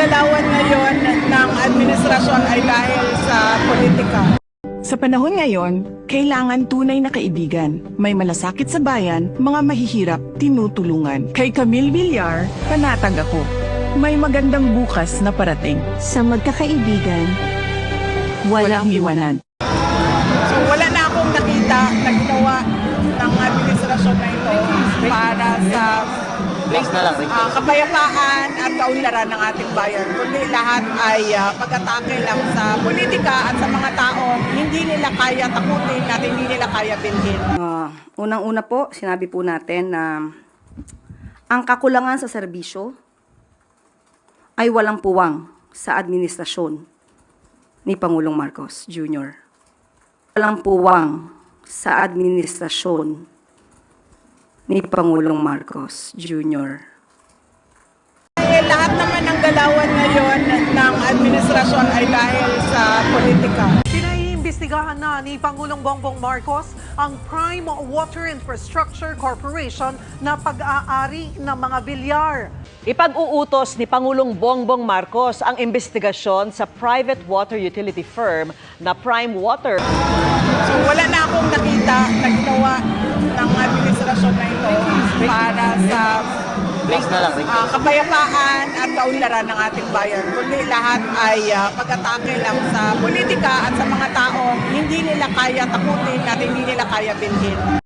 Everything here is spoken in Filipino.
galawan ngayon ng administrasyon ay dahil sa politika. Sa panahon ngayon, kailangan tunay na kaibigan. May malasakit sa bayan, mga mahihirap, tinutulungan. Kay Camille Villar, panatag ako. May magandang bukas na parating. Sa magkakaibigan, Walang iwanan. So wala na akong nakita na ginawa ng administrasyon na ito para sa ah, kapayapaan at kaunlaran ng ating bayan. Kundi lahat ay ah, pag-atake lang sa politika at sa mga taong hindi nila kaya takutin at hindi nila kaya bilhin. Ah, unang-una po, sinabi po natin na ang kakulangan sa serbisyo ay walang puwang sa administrasyon ni Pangulong Marcos Jr. Walang puwang sa administrasyon ni Pangulong Marcos Jr. Eh, lahat naman ng galawan ngayon ng administrasyon ay dahil sa politika. Pinaiimbestigahan na ni Pangulong Bongbong Marcos ang Prime Water Infrastructure Corporation na pag-aari ng mga bilyar. Ipag-uutos ni Pangulong Bongbong Marcos ang investigasyon sa private water utility firm na Prime Water. So wala na akong nakita sa ah, kapayapaan at kaunlaran ng ating bayan. Kundi lahat ay ah, pag-atake lang sa politika at sa mga taong hindi nila kaya takutin at hindi nila kaya bilhin.